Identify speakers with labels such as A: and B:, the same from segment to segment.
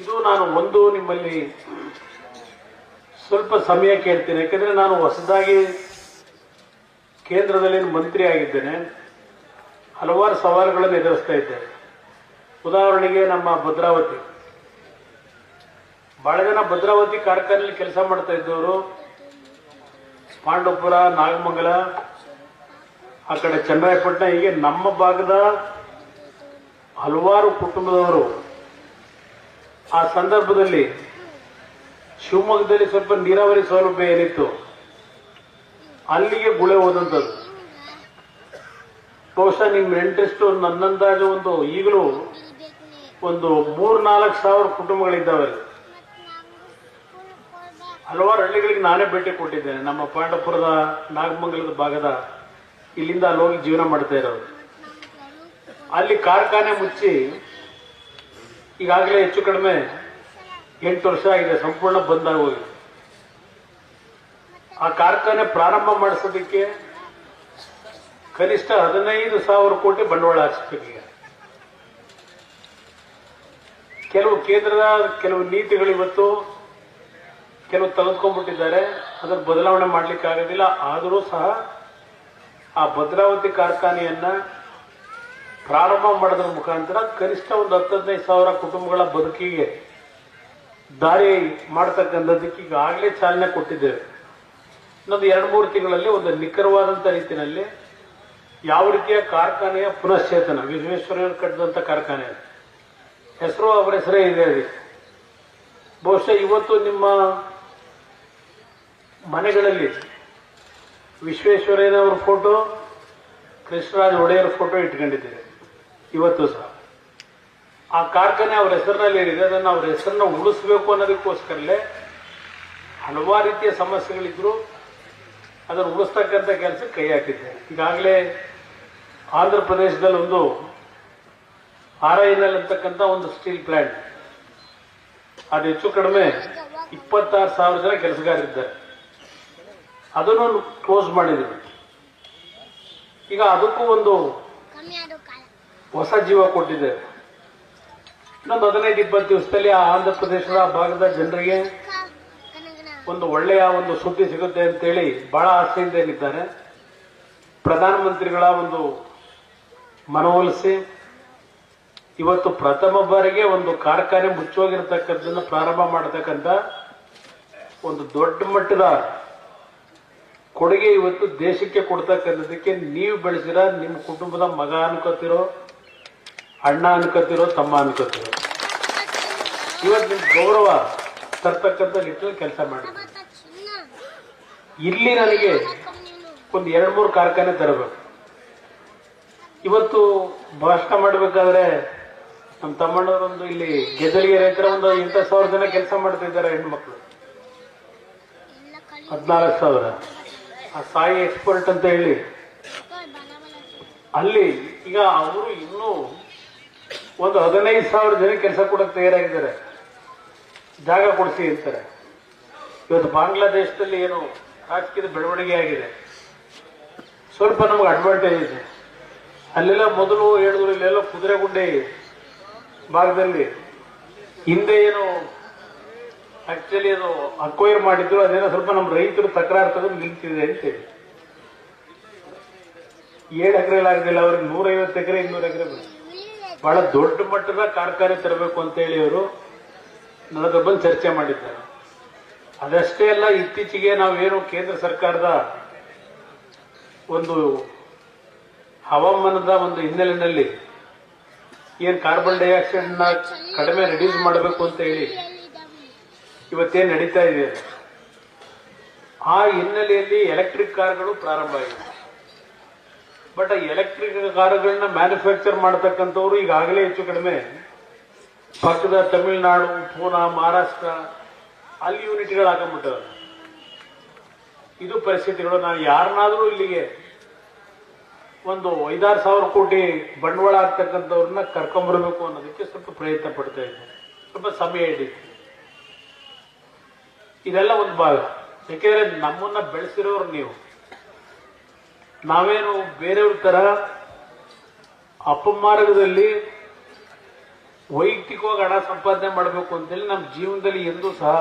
A: ಇದು ನಾನು ಒಂದು ನಿಮ್ಮಲ್ಲಿ ಸ್ವಲ್ಪ ಸಮಯ ಕೇಳ್ತೇನೆ. ಯಾಕಂದ್ರೆ ನಾನು ಹೊಸದಾಗಿ ಕೇಂದ್ರದಲ್ಲಿ ಮಂತ್ರಿ ಆಗಿದ್ದೇನೆ. ಹಲವಾರು ಸವಾಲುಗಳನ್ನು ಎದುರಿಸ್ತಾ ಇದ್ದೇನೆ ಉದಾಹರಣೆಗೆ ನಮ್ಮ ಭದ್ರಾವತಿ. ಬಹಳ ಜನ ಭದ್ರಾವತಿ ಕಾರ್ಖಾನೆಯಲ್ಲಿ ಕೆಲಸ ಮಾಡ್ತಾ ಇದ್ದವರು. ಪಾಂಡವಪುರ, ನಾಗಮಂಗಲ, ಆ ಕಡೆ ಚನ್ನರಾಯಪಟ್ಟಣ, ಹೀಗೆ ನಮ್ಮ ಭಾಗದ ಹಲವಾರು ಕುಟುಂಬದವರು ಆ ಸಂದರ್ಭದಲ್ಲಿ ಶಿವಮೊಗ್ಗದಲ್ಲಿ ಸ್ವಲ್ಪ ನೀರಾವರಿ ಸೌಲಭ್ಯ ಏನಿತ್ತು, ಅಲ್ಲಿಗೆ ಗುಳೆ ಹೋದಂಥದ್ದು. ಬಹುಶಃ ನಿಮ್ಮ ನೆಂಟೆಷ್ಟು ನನ್ನಂದಾಜು ಒಂದು, ಈಗಲೂ ಒಂದು ಮೂರ್ ನಾಲ್ಕು ಸಾವಿರ ಕುಟುಂಬಗಳಿದ್ದಾವೆ. ಹಲವಾರು ಹಳ್ಳಿಗಳಿಗೆ ನಾನೇ ಭೇಟಿ ಕೊಟ್ಟಿದ್ದೇನೆ. ನಮ್ಮ ಪಾಂಡಪುರದ ನಾಗಮಂಗಲದ ಭಾಗದ ಇಲ್ಲಿಂದ ಅಲ್ಲಿ ಹೋಗಿ ಜೀವನ ಮಾಡ್ತಾ ಇರೋದು ಅಲ್ಲಿ ಕಾರ್ಖಾನೆ ಮುಚ್ಚಿ ಈಗಾಗಲೇ ಹೆಚ್ಚು ಕಡಿಮೆ ಎಂಟು ವರ್ಷ ಆಗಿದೆ, ಸಂಪೂರ್ಣ ಬಂದ್ ಆಗೋಗಿದೆ. ಆ ಕಾರ್ಖಾನೆ ಪ್ರಾರಂಭ ಮಾಡಿಸೋದಕ್ಕೆ ಕನಿಷ್ಠ ಹದಿನೈದು ಸಾವಿರ ಕೋಟಿ ಬಂಡವಾಳ ಹಾಕಿಸ್ಬೇಕೀಗ ಕೆಲವು ಕೇಂದ್ರದ, ಕೆಲವು ನೀತಿಗಳು ಇವತ್ತು ಕೆಲವು ತೆಗೆದುಕೊಂಡ್ಬಿಟ್ಟಿದ್ದಾರೆ. ಅದರ ಬದಲಾವಣೆ ಮಾಡ್ಲಿಕ್ಕೆ ಆಗೋದಿಲ್ಲ ಆದರೂ ಸಹ ಆ ಭದ್ರಾವತಿ ಕಾರ್ಖಾನೆಯನ್ನ ಪ್ರಾರಂಭ ಮಾಡೋದ್ರ ಮುಖಾಂತರ ಕನಿಷ್ಠ ಒಂದು ಹತ್ತು ಹದಿನೈದು ಸಾವಿರ ಕುಟುಂಬಗಳ ಬದುಕಿಗೆ ದಾರಿ ಮಾಡ್ತಕ್ಕಂಥದ್ದಕ್ಕೆ ಈಗಾಗಲೇ ಚಾಲನೆ ಕೊಟ್ಟಿದ್ದೇವೆ. ಇನ್ನೊಂದು ಎರಡು ಮೂರು ತಿಂಗಳಲ್ಲಿ ಒಂದು ನಿಖರವಾದಂಥ ರೀತಿಯಲ್ಲಿ ಯಾವ ರೀತಿಯ ಕಾರ್ಖಾನೆಯ ಪುನಶ್ಚೇತನ ವಿಶ್ವೇಶ್ವರಯ್ಯರು ಕಟ್ಟಿದಂಥ ಕಾರ್ಖಾನೆ ಹೆಸರು ಅವರ ಹೆಸರೇ ಇದೆ ಅದಕ್ಕೆ ಬಹುಶಃ ಇವತ್ತು ನಿಮ್ಮ ಮನೆಗಳಲ್ಲಿ ವಿಶ್ವೇಶ್ವರಯ್ಯನವರ ಫೋಟೋ, ಕೃಷ್ಣರಾಜ ಒಡೆಯರ್ ಫೋಟೋ ಇಟ್ಕೊಂಡಿದ್ದೀರಿ. ಇವತ್ತು ಸಹ. ಆ ಕಾರ್ಖಾನೆ ಅವ್ರ ಹೆಸರಿನಲ್ಲಿ ಏನಿದೆ, ಅದನ್ನು ಅವ್ರ ಹೆಸರನ್ನ ಉಳಿಸ್ಬೇಕು ಅನ್ನೋದಕ್ಕೋಸ್ಕರಲೇ ಹಲವಾರು ರೀತಿಯ ಸಮಸ್ಯೆಗಳಿದ್ರು. ಅದನ್ನು ಉಳಿಸ್ತಕ್ಕಂಥ ಕೆಲಸ ಕೈ ಹಾಕಿದ್ದೆ ಈಗಾಗಲೇ ಆಂಧ್ರ ಪ್ರದೇಶದಲ್ಲಿ ಒಂದು ಆರ್ ಎಲ್ ಅಂತಕ್ಕಂಥ ಒಂದು ಸ್ಟೀಲ್ ಪ್ಲಾಂಟ್. ಅದು ಹೆಚ್ಚು ಕಡಿಮೆ ಇಪ್ಪತ್ತಾರು ಸಾವಿರ ಜನ ಕೆಲಸಗಾರರಿದ್ದಾರೆ ಅದನ್ನು ಕ್ಲೋಸ್ ಮಾಡಿದ್ರು. ಈಗ ಅದಕ್ಕೂ ಒಂದು ಹೊಸ ಜೀವ ಕೊಟ್ಟಿದ್ದೇವೆ ಇನ್ನೊಂದು ಹದಿನೈದು, ಇಪ್ಪತ್ತು ದಿವಸದಲ್ಲಿ ಆ ಆಂಧ್ರ ಪ್ರದೇಶದ ಭಾಗದ ಜನರಿಗೆ ಒಂದು ಒಳ್ಳೆಯ ಒಂದು ಸುದ್ದಿ ಸಿಗುತ್ತೆ ಅಂತೇಳಿ ಬಹಳ ಆಸೆಯಿಂದ ಏನಿದ್ದಾರೆ. ಪ್ರಧಾನಮಂತ್ರಿಗಳ ಒಂದು ಮನವೊಲಿಸಿ, ಇವತ್ತು ಪ್ರಥಮ ಬಾರಿಗೆ ಒಂದು ಕಾರ್ಖಾನೆ ಮುಚ್ಚೋಗಿರ್ತಕ್ಕಂಥದ್ದನ್ನು ಪ್ರಾರಂಭ ಮಾಡತಕ್ಕಂಥ ಒಂದು ದೊಡ್ಡ ಮಟ್ಟದ ಕೊಡುಗೆ ಇವತ್ತು ದೇಶಕ್ಕೆ ಕೊಡ್ತಕ್ಕಂಥದ್ದಕ್ಕೆ ನೀವು ಬೆಳೆಸಿರ ನಿಮ್ಮ ಕುಟುಂಬದ ಮಗ ಅನ್ಕೋತಿರೋ ಅಣ್ಣ ಅನ್ಕೋತಿರೋ ತಮ್ಮ ಅನ್ಕೋತಿರೋ ಇವತ್ತು ನಿಮ್ ಗೌರವ ತರ್ತಕ್ಕಂಥ ನಿಟ್ಟಿನಲ್ಲಿ ಕೆಲಸ ಮಾಡಿ ಇಲ್ಲಿ ನನಗೆ ಒಂದು ಎರಡು ಮೂರು ಕಾರ್ಖಾನೆ ತರಬೇಕು. ಇವತ್ತು ಭಾಷಣ ಮಾಡಬೇಕಾದ್ರೆ ನಮ್ಮ ತಮ್ಮಣ್ಣವರೊಂದು ಇಲ್ಲಿ ಗೆದಲಿಗೆ ರೈತರ ಒಂದು ಎಂಟು ಸಾವಿರ ಜನ ಕೆಲಸ ಮಾಡ್ತಿದ್ದಾರೆ ಹೆಣ್ಮಕ್ಳು
B: ಎಲ್ಲ ಕಳಿ
A: ಹದಿನಾಲ್ಕು ಸಾವಿರ. ಆ ಸಾಯಿ ಎಕ್ಸ್ಪರ್ಟ್ ಅಂತ ಹೇಳಿ. ಅಲ್ಲಿ ಈಗ ಅವರು ಇನ್ನೂ ಒಂದು ಹದಿನೈದು ಸಾವಿರ ಜನ ಕೆಲಸ ಕೊಡಕ್ಕೆ ತಯಾರಾಗಿದ್ದಾರೆ. ಜಾಗ ಕೊಡಿಸಿ ಅಂತಾರೆ. ಇವತ್ತು ಬಾಂಗ್ಲಾದೇಶದಲ್ಲಿ ಏನು ರಾಜಕೀಯದ ಬೆಳವಣಿಗೆ ಆಗಿದೆ. ಸ್ವಲ್ಪ ನಮಗೆ ಅಡ್ವಾಂಟೇಜ್ ಇದೆ. ಅಲ್ಲೆಲ್ಲ ಮೊದಲು ಹೇಳಿದ್ರು ಇಲ್ಲೆಲ್ಲ ಕುದುರೆಗುಂಡೆ ಭಾಗದಲ್ಲಿ. ಹಿಂದೆ ಏನು ಆಕ್ಚುಲಿ ಅದು ಅಕ್ವೈರ್ ಮಾಡಿದ್ರು ಅದೇನೋ ಸ್ವಲ್ಪ ನಮ್ಮ ರೈತರು ತಕರಾರು ತಗೊಂಡು ನಿಲ್ತಿದೆ ಅಂತೇಳಿ. ಏಳು ಎಕರೆ ಆಗಲಿಲ್ಲ ಅವ್ರಿಗೆ ನೂರೈವತ್ತು ಎಕರೆ, ಇನ್ನೂರು ಎಕರೆ ಬೇಕು ಬಹಳ ದೊಡ್ಡ ಮಟ್ಟದ ಕಾರ್ಖಾನೆ ತರಬೇಕು ಅಂತ ಹೇಳಿ ಅವರು ನನಗೆ ಬಂದು ಚರ್ಚೆ ಮಾಡಿದ್ದಾರೆ. ಅದಷ್ಟೇ ಅಲ್ಲ, ಇತ್ತೀಚೆಗೆ ನಾವೇನು ಕೇಂದ್ರ ಸರ್ಕಾರದ ಒಂದು ಹವಾಮಾನದ ಒಂದು ಹಿನ್ನೆಲೆಯಲ್ಲಿ ಏನು ಕಾರ್ಬನ್ ಡೈಆಕ್ಸೈಡ್ನ ಕಡಿಮೆ ರಿಡ್ಯೂಸ್ ಮಾಡಬೇಕು ಅಂತ ಹೇಳಿ ಇವತ್ತೇನು ನಡೀತಾ ಇದೆ. ಆ ಹಿನ್ನೆಲೆಯಲ್ಲಿ ಎಲೆಕ್ಟ್ರಿಕ್ ಕಾರ್ಗಳು ಪ್ರಾರಂಭ ಆಗಿದೆ. ಬಟ್ ಎಲೆಕ್ಟ್ರಿಕ್ ಕಾರುಗಳನ್ನ ಮ್ಯಾನುಫ್ಯಾಕ್ಚರ್ ಮಾಡತಕ್ಕಂಥವ್ರು ಈಗಾಗಲೇ ಹೆಚ್ಚು ಕಡಿಮೆ. ಪಕ್ಕದ ತಮಿಳುನಾಡು, ಪೂನಾ, ಮಹಾರಾಷ್ಟ್ರ, ಅಲ್ಲಿ ಯೂನಿಟ್ಗಳು ಹಾಕೊಂಡ್ಬಿಟ್ಟವ್ರೆ. ಇದು ಪರಿಸ್ಥಿತಿಗಳು. ನಾನು ಯಾರನ್ನಾದ್ರೂ ಇಲ್ಲಿಗೆ ಒಂದು ಐದಾರು ಸಾವಿರ ಕೋಟಿ ಬಂಡವಾಳ ಆಗ್ತಕ್ಕಂಥವ್ರನ್ನ ಕರ್ಕೊಂಬರ್ಬೇಕು ಅನ್ನೋದಕ್ಕೆ ಸ್ವಲ್ಪ ಪ್ರಯತ್ನ ಪಡ್ತಾ ಇದ್ದೆ. ಸ್ವಲ್ಪ ಸಮಯ ಹಿಡಿತು ಇದೆಲ್ಲ ಒಂದು ಭಾಗ. ಯಾಕೆಂದ್ರೆ ನಮ್ಮನ್ನ ಬೆಳೆಸಿರೋರು ನೀವು. ನಾವೇನು ಬೇರೆಯವ್ರ ತರ ಅಪಮಾರ್ಗದಲ್ಲಿ ವೈಯಕ್ತಿಕವಾಗಿ ಹಣ ಸಂಪಾದನೆ ಮಾಡಬೇಕು ಅಂತೇಳಿ ನಮ್ಮ ಜೀವನದಲ್ಲಿ ಎಂದೂ ಸಹ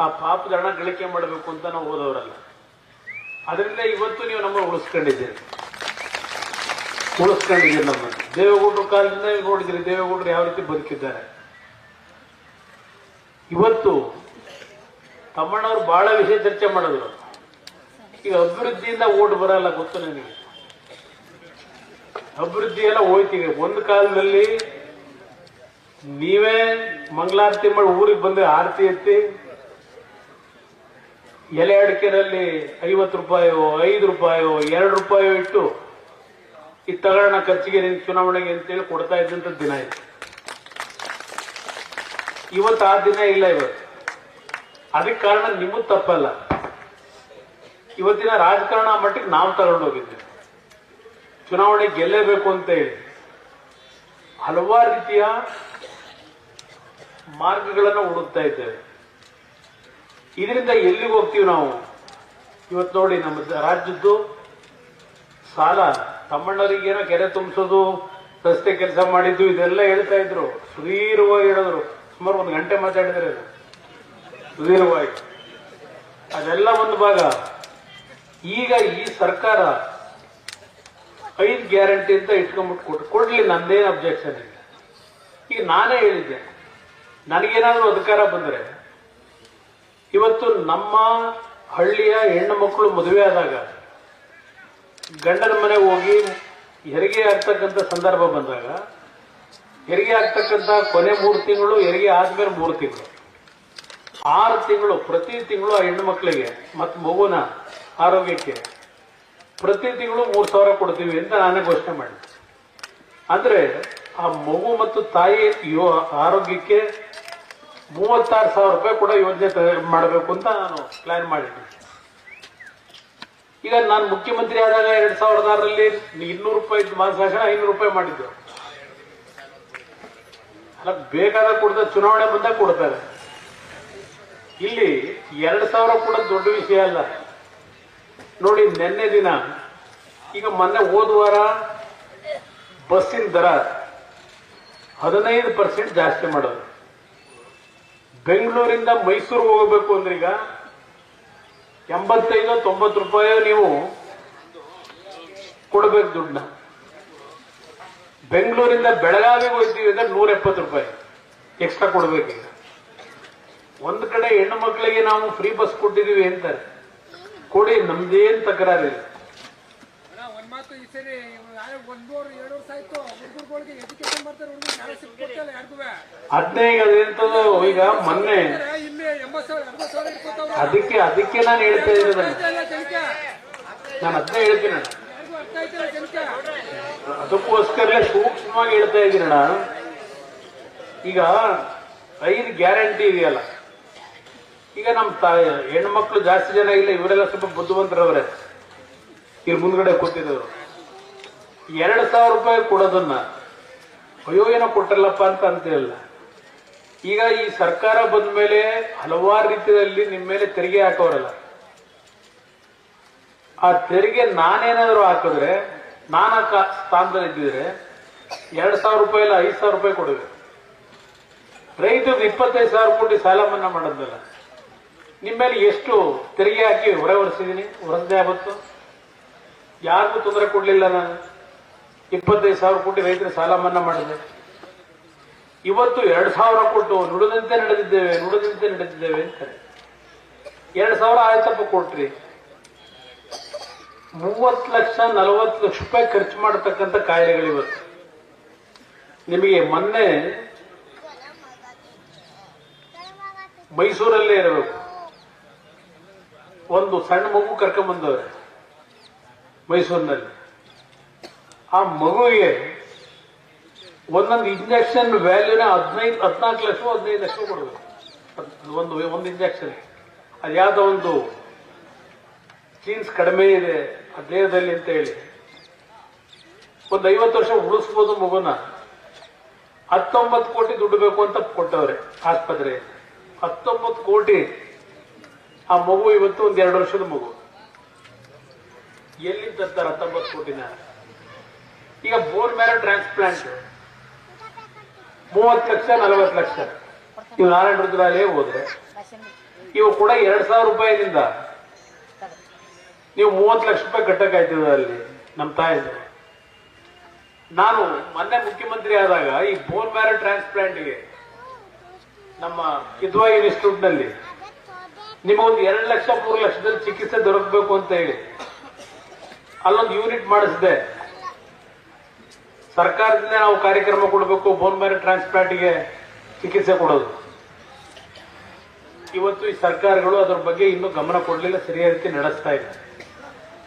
A: ಆ ಪಾಪದ ಹಣ ಗಳಿಕೆ ಮಾಡಬೇಕು ಅಂತ ನಾವು ಓದೋರಲ್ಲ. ಅದರಿಂದ ಇವತ್ತು ನೀವು ನಮ್ಮನ್ನು ಉಳಿಸ್ಕೊಂಡಿದ್ದೀರಿ. ಉಳಿಸ್ಕೊಂಡಿದ್ದೀರಿ ನಮ್ಮನ್ನು. ದೇವೇಗೌಡರ ಕಾಲದಿಂದ ನೋಡಿದ್ರಿ ದೇವೇಗೌಡರು ಯಾವ ರೀತಿ ಬದುಕಿದ್ದಾರೆ. ಇವತ್ತು ತಮ್ಮಣ್ಣವ್ರು ಬಹಳ ವಿಷಯ ಚರ್ಚೆ ಮಾಡಿದ್ರು. ಈಗ ಅಭಿವೃದ್ಧಿಯಿಂದ ಓಟ್ ಬರಲ್ಲ ಗೊತ್ತು ನನಗೆ ಅಭಿವೃದ್ಧಿ ಎಲ್ಲ ಹೋಯ್ತೀವಿ ಒಂದು ಕಾಲದಲ್ಲಿ ನೀವೇ ಮಂಗಳಾರತಿ ಮಾಡಿ ಊರಿಗೆ ಬಂದ್ರೆ ಆರತಿ ಎತ್ತಿ, ಎಲೆ ಅಡಿಕೆನಲ್ಲಿ ಐವತ್ತು ರೂಪಾಯೋ, ಐದು ರೂಪಾಯೋ, ಎರಡು ರೂಪಾಯೋ ಇಟ್ಟು ಈ ತಗೋಣ ಖರ್ಚಿಗೆ ನಿನ್ ಚುನಾವಣೆಗೆ ಅಂತೇಳಿ ಕೊಡ್ತಾ ಇದ್ದಂತ ದಿನ ಇತ್ತು ಇವತ್ತು ಆ ದಿನ ಇಲ್ಲ ಇವತ್ತು. ಅದಕ್ಕೆ ಕಾರಣ ನಿಮಗೂ ತಪ್ಪಲ್ಲ. ಇವತ್ತಿನ ರಾಜಕಾರಣ ಮಟ್ಟಿಗೆ ನಾವು ತಗೊಂಡೋಗಿದ್ದೇವೆ ಚುನಾವಣೆ ಗೆಲ್ಲೇಬೇಕು ಅಂತ ಹೇಳಿ. ಹಲವಾರು ರೀತಿಯ ಮಾರ್ಗಗಳನ್ನು ಹುಡುಕ್ತಾ ಇದ್ದೇವೆ. ಇದರಿಂದ ಎಲ್ಲಿಗೆ ಹೋಗ್ತೀವಿ ನಾವು? ಇವತ್ತು ನೋಡಿ ನಮ್ಮ ರಾಜ್ಯದ್ದು ಸಾಲ ತಮ್ಮಣ್ಣವರಿಗೇನೋ ಕೆರೆ ತುಂಬಿಸೋದು, ರಸ್ತೆ ಕೆಲಸ ಮಾಡಿದ್ದು, ಇದೆಲ್ಲ ಹೇಳ್ತಾ ಇದ್ರು. ಸುದೀರ್ಘವಾಗಿ ಹೇಳಿದ್ರು. ಸುಮಾರು ಒಂದು ಗಂಟೆ ಮಾತಾಡಿದ್ರೆ ಸುದೀರ್ಘವಾಗಿ. ಅದೆಲ್ಲ ಒಂದು ಭಾಗ. ಈಗ ಈ ಸರ್ಕಾರ ಐದು ಗ್ಯಾರಂಟಿ ಅಂತ ಇಟ್ಕೊಂಡ್ಬಿಟ್ಟು ಕೊಟ್ಟು ಕೊಡ್ಲಿ, ನಂದೇನು ಅಬ್ಜೆಕ್ಷನ್ ಇಲ್ಲ. ಈಗ ನಾನೇ ಹೇಳಿದ್ದೆ, ನನಗೇನಾದರೂ ಅಧಿಕಾರ ಬಂದರೆ, ಇವತ್ತು ನಮ್ಮ ಹಳ್ಳಿಯ ಹೆಣ್ಣು ಮಕ್ಕಳು ಮದುವೆ ಆದಾಗ, ಗಂಡನ ಮನೆಗೆ ಹೋಗಿ ಹೆರಿಗೆ ಆಗ್ತಕ್ಕಂಥ ಸಂದರ್ಭ ಬಂದಾಗ, ಹೆರಿಗೆ ಆಗ್ತಕ್ಕಂಥ ಕೊನೆ ಮೂರು ತಿಂಗಳು, ಹೆರಿಗೆ ಆದ್ಮೇಲೆ ಮೂರು ತಿಂಗಳು. ಆರು ತಿಂಗಳು, ಪ್ರತಿ ತಿಂಗಳು ಆ ಹೆಣ್ಣು ಮಕ್ಕಳಿಗೆ ಮತ್ತು ಮಗುನ ಆರೋಗ್ಯಕ್ಕೆ. ಪ್ರತಿ ತಿಂಗಳು ಮೂರು ಸಾವಿರ ಕೊಡ್ತೀವಿ ಅಂತ ನಾನೇ ಘೋಷಣೆ ಮಾಡಿದೆ. ಅಂದ್ರೆ ಆ ಮಗು ಮತ್ತು ತಾಯಿ ಯೋ ಆರೋಗ್ಯಕ್ಕೆ ಮೂವತ್ತಾರು ಸಾವಿರ ರೂಪಾಯಿ ಕೂಡ ಯೋಜನೆ ಮಾಡಬೇಕು ಅಂತ ನಾನು ಪ್ಲಾನ್ ಮಾಡಿದ್ದೆ ಈಗ ನಾನು ಮುಖ್ಯಮಂತ್ರಿ ಆದಾಗ ಎರಡ್ ಸಾವಿರದ ಆರರಲ್ಲಿ ಇನ್ನೂರು ರೂಪಾಯಿ ಮಾಸಾಶನ ಐನೂರು ರೂಪಾಯಿ ಮಾಡಿದ್ದು. ಅಲ್ಲ, ಬೇಕಾದ ಕೊಡ್ತಾರೆ ಚುನಾವಣೆ ಬಂದಾಗ ಕೊಡ್ತಾರೆ. ಇಲ್ಲಿ ಎರಡ್ ಸಾವಿರ ಕೂಡ ದೊಡ್ಡ ವಿಷಯ ಅಲ್ಲ. ನೋಡಿ ನಿನ್ನೆ ದಿನ, ಈಗ ಮೊನ್ನೆ ಹೋದ ವಾರ ಬಸ್ಸಿನ ದರ ಹದಿನೈದು ಪರ್ಸೆಂಟ್ ಜಾಸ್ತಿ ಮಾಡೋದು. ಬೆಂಗಳೂರಿಂದ ಮೈಸೂರು ಹೋಗಬೇಕು ಅಂದ್ರೆ ಈಗ ಎಂಬತ್ತೈದು, ತೊಂಬತ್ತು ರೂಪಾಯಿ ನೀವು ಕೊಡಬೇಕು ದುಡ್ಡನ್ನ. ಬೆಂಗಳೂರಿಂದ ಬೆಳಗಾವಿಗೆ ಹೋಗ್ತೀವಿ ಅಂದ್ರೆ ನೂರ ಎಪ್ಪತ್ತು ರೂಪಾಯಿ ಎಕ್ಸ್ಟ್ರಾ ಕೊಡ್ಬೇಕೀಗ ಒಂದು ಕಡೆ ಹೆಣ್ಣು ಮಕ್ಕಳಿಗೆ ನಾವು ಫ್ರೀ ಬಸ್ ಕೊಟ್ಟಿದೀವಿ ಅಂತಾರೆ. ಕೊಡಿ ನಮ್ದೇನ್
C: ತಕರಾರಿ ಯಾರಿಗೂ
A: ಅದನ್ನೇ ಈಗ ಮೊನ್ನೆ. ಅದಕ್ಕೆ ಅದಕ್ಕೆ ನಾನು ಹೇಳ್ತಾ
C: ಜನಕ್ಕೆ?
A: ನಾನು ಅದನ್ನ ಹೇಳ್ತೀನಿ. ಅದಕ್ಕೋಸ್ಕರಲೇ ಸೂಕ್ಷ್ಮವಾಗಿ ಹೇಳ್ತಾ ಇದ್ದೀನಣ್ಣ ಈಗ ಐದು ಗ್ಯಾರಂಟಿ ಇದೆಯಲ್ಲ. ಈಗ ನಮ್ಮ ತಾಯಿ ಹೆಣ್ಮಕ್ಳು ಜಾಸ್ತಿ ಜನ ಇಲ್ಲ, ಇವರೆಲ್ಲ ಸ್ವಲ್ಪ ಬುದ್ಧಿವಂತರವ್ರೆ. ಇವ್ರ ಮುಂದ್ಗಡೆ ಕೊಟ್ಟಿದ್ದವರು ಎರಡು ಸಾವಿರ ರೂಪಾಯಿ ಕೊಡೋದನ್ನ, ಅಯ್ಯೋ ಏನೋ ಕೊಟ್ಟಲ್ಲಪ್ಪ ಅಂತ ಅಂತಿಲ್ಲ ಈಗ ಈ ಸರ್ಕಾರ ಬಂದ ಮೇಲೆ ಹಲವಾರು ರೀತಿಯಲ್ಲಿ ನಿಮ್ಮ ಮೇಲೆ ತೆರಿಗೆ ಹಾಕೋರಲ್ಲ. ಆ ತೆರಿಗೆ ನಾನೇನಾದ್ರೂ ಹಾಕಿದ್ರೆ, ನಾನು ಸ್ಥಾನದಲ್ಲಿ ಇದ್ದಿದ್ರೆ, ಎರಡ್ ಸಾವಿರ ರೂಪಾಯಿ ಇಲ್ಲ, ಐದು ಸಾವಿರ ರೂಪಾಯಿ ಕೊಡಬೇಕು ರೈತರು ಇಪ್ಪತ್ತೈದು ಸಾವಿರ ಕೋಟಿ ಸಾಲ ಮನ್ನಾ ಮಾಡೋದಲ್ಲ ನಿಮ್ಮ ಮೇಲೆ ಎಷ್ಟು ತೆರಿಗೆ ಹಾಕಿ ಹೊರೆ ಹೊರಿಸಿದ್ದೀನಿ ಹೊರಸದೆ ಆವತ್ತು. ಯಾರಿಗೂ ತೊಂದರೆ ಕೊಡಲಿಲ್ಲ ನಾನು. ಇಪ್ಪತ್ತೈದು ಸಾವಿರ ಕೋಟಿ ರೈತರ ಸಾಲ ಮನ್ನಾ ಮಾಡಿದೆ ಇವತ್ತು ಎರಡು ಸಾವಿರ ಕೊಟ್ಟು ನುಡಿದಂತೆ ನಡೆದಿದ್ದೇವೆ ನುಡಿದಂತೆ ನಡೆದಿದ್ದೇವೆ ಅಂತಾರೆ. ಎರಡು ಸಾವಿರ ಆಯ್ತಪ್ಪ ಕೊಟ್ರಿ. ಮೂವತ್ತು ಲಕ್ಷ ನಲವತ್ತು ಲಕ್ಷ ರೂಪಾಯಿ ಖರ್ಚು ಮಾಡತಕ್ಕಂಥ ಕಾಯಿಲೆಗಳಿವತ್ತು ನಿಮಗೆ ಮೊನ್ನೆ ಮೈಸೂರಲ್ಲೇ ಇರಬೇಕು. ಒಂದು ಸಣ್ಣ ಮಗು ಕರ್ಕೊಂಬಂದವ್ರೆ ಮೈಸೂರಿನಲ್ಲಿ. ಆ ಮಗುವಿಗೆ ಒಂದೊಂದು ಇಂಜೆಕ್ಷನ್ ವ್ಯಾಲ್ಯೂನ ಹದಿನೈದು, ಹದಿನಾಲ್ಕು ಲಕ್ಷ ಹದಿನೈದು ಲಕ್ಷ ಕೊಡಬೇಕು. ಒಂದು ಒಂದು ಇಂಜೆಕ್ಷನ್ ಅದು ಯಾವುದೋ ಒಂದು ಜೀನ್ಸ್ ಕಡಿಮೆ ಇದೆ, ಆ ದೇಹದಲ್ಲಿ ಅಂತ ಹೇಳಿ. ಒಂದು ಐವತ್ತು ವರ್ಷ ಉಳಿಸ್ಬೋದು ಮಗುನ. ಹತ್ತೊಂಬತ್ತು ಕೋಟಿ ದುಡ್ಡು ಬೇಕು ಅಂತ ಕೊಟ್ಟವ್ರೆ ಆಸ್ಪತ್ರೆ ಹತ್ತೊಂಬತ್ತು ಕೋಟಿ ಆ ಮಗು ಇವತ್ತು ಒಂದ್ ಎರಡು ವರ್ಷದ ಮಗು. ಎಲ್ಲಿಂದ ತರ್ತಾರೆ ಹತ್ತೊಂಬತ್ತು ಕೋಟಿನ? ಈಗ ಬೋನ್ ಮ್ಯಾರೋ ಟ್ರಾನ್ಸ್ಪ್ಲಾಂಟ್ ಮೂವತ್ತು ಲಕ್ಷ, ನಲವತ್ತು ಲಕ್ಷ. ನೀವು ನಾರಾಯಣ ರುದ್ರಾಲಯ ಹೋದ್ರೆ, ಇವು ಕೂಡ ಎರಡ್ ಸಾವಿರ ರೂಪಾಯಿನಿಂದ. ನೀವು ಮೂವತ್ತು ಲಕ್ಷ ರೂಪಾಯಿ ಕಟ್ಟಕ್ಕಾಯ್ತದ ಅಲ್ಲಿ ನಮ್ಮ ತಾಯಿ ನಾನು ಮೊನ್ನೆ ಮುಖ್ಯಮಂತ್ರಿ ಆದಾಗ ಈ ಬೋನ್ ಮ್ಯಾರೋ ಟ್ರಾನ್ಸ್ಪ್ಲಾಂಟ್ಗೆ ನಮ್ಮ ಕಿದ್ವಾ ಇನ್ಸ್ಟಿಟ್ಯೂಟ್ ನಲ್ಲಿ ಒಂದು ಎರಡು ಲಕ್ಷ, ಮೂರು ಲಕ್ಷದಲ್ಲಿ ಚಿಕಿತ್ಸೆ ದೊರಕಬೇಕು ಅಂತ ಹೇಳಿ. ಅಲ್ಲೊಂದು ಯೂನಿಟ್ ಮಾಡಿಸಿದೆ. ಸರ್ಕಾರದಿಂದ ನಾವು ಕಾರ್ಯಕ್ರಮ ಕೊಡಬೇಕು ಬೋನ್ ಮ್ಯಾರೋ ಟ್ರಾನ್ಸ್ಪ್ಲಾಂಟ್ಗೆ ಚಿಕಿತ್ಸೆ ಕೊಡೋದು. ಇವತ್ತು ಈ ಸರ್ಕಾರಗಳು ಅದರ ಬಗ್ಗೆ ಇನ್ನೂ ಗಮನ ಕೊಡಲಿಲ್ಲ, ಸರಿಯಾದ ರೀತಿ ನಡೆಸ್ತಾ ಇಲ್ಲ.